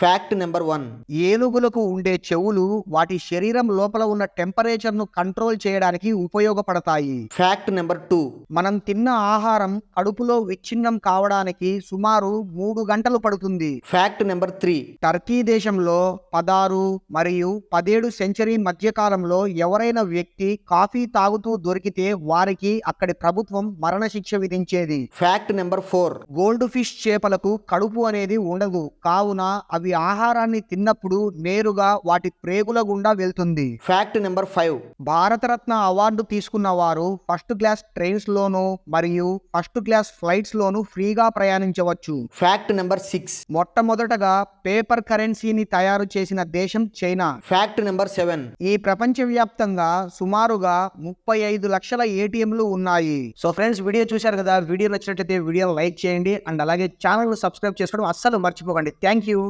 Fact number one ఏనుగులకు ఉండే చెవులు వాటి శరీరం లోపల ఉన్న టెంపరేచర్ను కంట్రోల్ చేయడానికి ఉపయోగపడతాయి. ఫ్యాక్ట్ నెంబర్ టూ మనం తిన్న ఆహారం కడుపులో విచ్ఛిన్నం కావడానికి సుమారు మూడు గంటలు పడుతుంది. ఫ్యాక్ట్ నెంబర్ త్రీ టర్కీ దేశంలో పదారు మరియు పదేడు సెంచరీ మధ్యకాలంలో ఎవరైనా వ్యక్తి కాఫీ తాగుతూ దొరికితే వారికి అక్కడి ప్రభుత్వం మరణశిక్ష విధించేది. Fact number four gold fish చేపలకు కడుపు అనేది ఉండదు. కావున అవి ఆహారాన్ని తిన్నప్పుడు నేరుగా వాటి ప్రేగుల గుండా వెళ్తుంది. Fact number five Bharat Ratna award తీసుకున్న వారు ఫస్ట్ క్లాస్ ట్రైన్స్ లోను మరియు ఫస్ట్ క్లాస్ ఫ్లైట్స్ లోను ఫ్రీగా ప్రయాణించవచ్చు. ఫ్యాక్ట్ నెంబర్ సిక్స్ మొట్టమొదటగా పేపర్ కరెన్సీని తయారు చేసిన దేశం చైనా. ఫ్యాక్ట్ నెంబర్ సెవెన్ ఈ ప్రపంచవ్యాప్తంగా సుమారుగా ముప్పై ఐదు లక్షల ఏటీఎంలు ఉన్నాయి. సో ఫ్రెండ్స్ వీడియో చూశారు కదా? వీడియో నచ్చినట్లయితే వీడియో లైక్ చేయండి. అండ్ అలాగే ఛానల్ సబ్స్క్రైబ్ చేసుకోవడం అస్సలు మర్చిపోకండి. Thank you